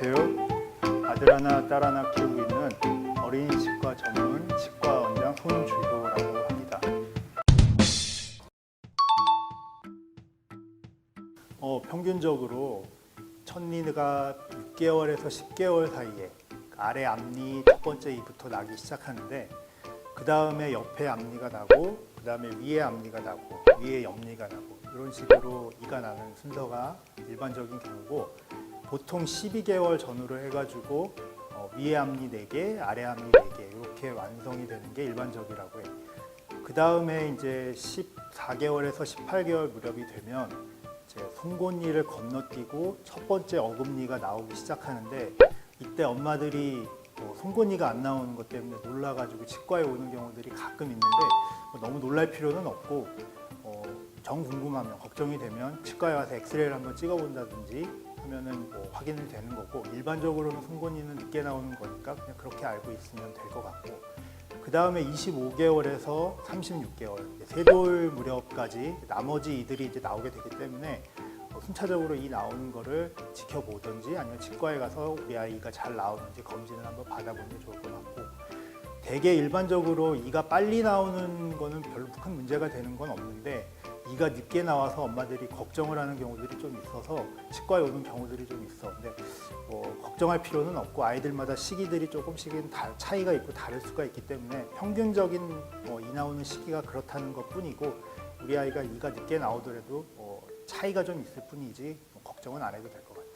안녕하세요. 아들 하나, 딸 하나 키우고 있는 어린이 치과 전문 치과 원장 손주효라고 합니다. 어, 평균적으로 첫니가 6개월에서 10개월 사이에 아래 앞니 첫 번째 이부터 나기 시작하는데 그 다음에 옆에 앞니가 나고 그 다음에 위에 앞니가 나고 위에 옆니가 나고 이런 식으로 이가 나는 순서가 일반적인 경우고 보통 12개월 전후로 해가지고 어, 위에 앞니 4개, 아래 앞니 4개 이렇게 완성이 되는 게 일반적이라고 해요. 그 다음에 이제 14개월에서 18개월 무렵이 되면 이제 송곳니를 건너뛰고 첫 번째 어금니가 나오기 시작하는데 이때 엄마들이 뭐 송곳니가 안 나오는 것 때문에 놀라가지고 치과에 오는 경우들이 가끔 있는데 뭐 너무 놀랄 필요는 없고 어, 정 궁금하면 걱정이 되면 치과에 와서 엑스레이를 한번 찍어본다든지 하면은 뭐 확인이 되는 거고 일반적으로는 송곳니는 늦게 나오는 거니까 그냥 그렇게 알고 있으면 될 것 같고 그 다음에 25개월에서 36개월 세돌 무렵까지 나머지 이들이 이제 나오게 되기 때문에 어, 순차적으로 이 나오는 거를 지켜보든지 아니면 치과에 가서 우리 아이가 잘 나오는지 검진을 한번 받아보는 게 좋을 것 같고 대개 일반적으로 이가 빨리 나오는 거는 별로 큰 문제가 되는 건 없는데 이가 늦게 나와서 엄마들이 걱정을 하는 경우들이 좀 있어서 치과에 오는 경우들이 좀 있어. 근데 뭐 걱정할 필요는 없고 아이들마다 시기들이 조금씩은 다 차이가 있고 다를 수가 있기 때문에 평균적인 뭐, 이 나오는 시기가 그렇다는 것 뿐이고 우리 아이가 이가 늦게 나오더라도 뭐 차이가 좀 있을 뿐이지 뭐 걱정은 안 해도 될 것 같아요.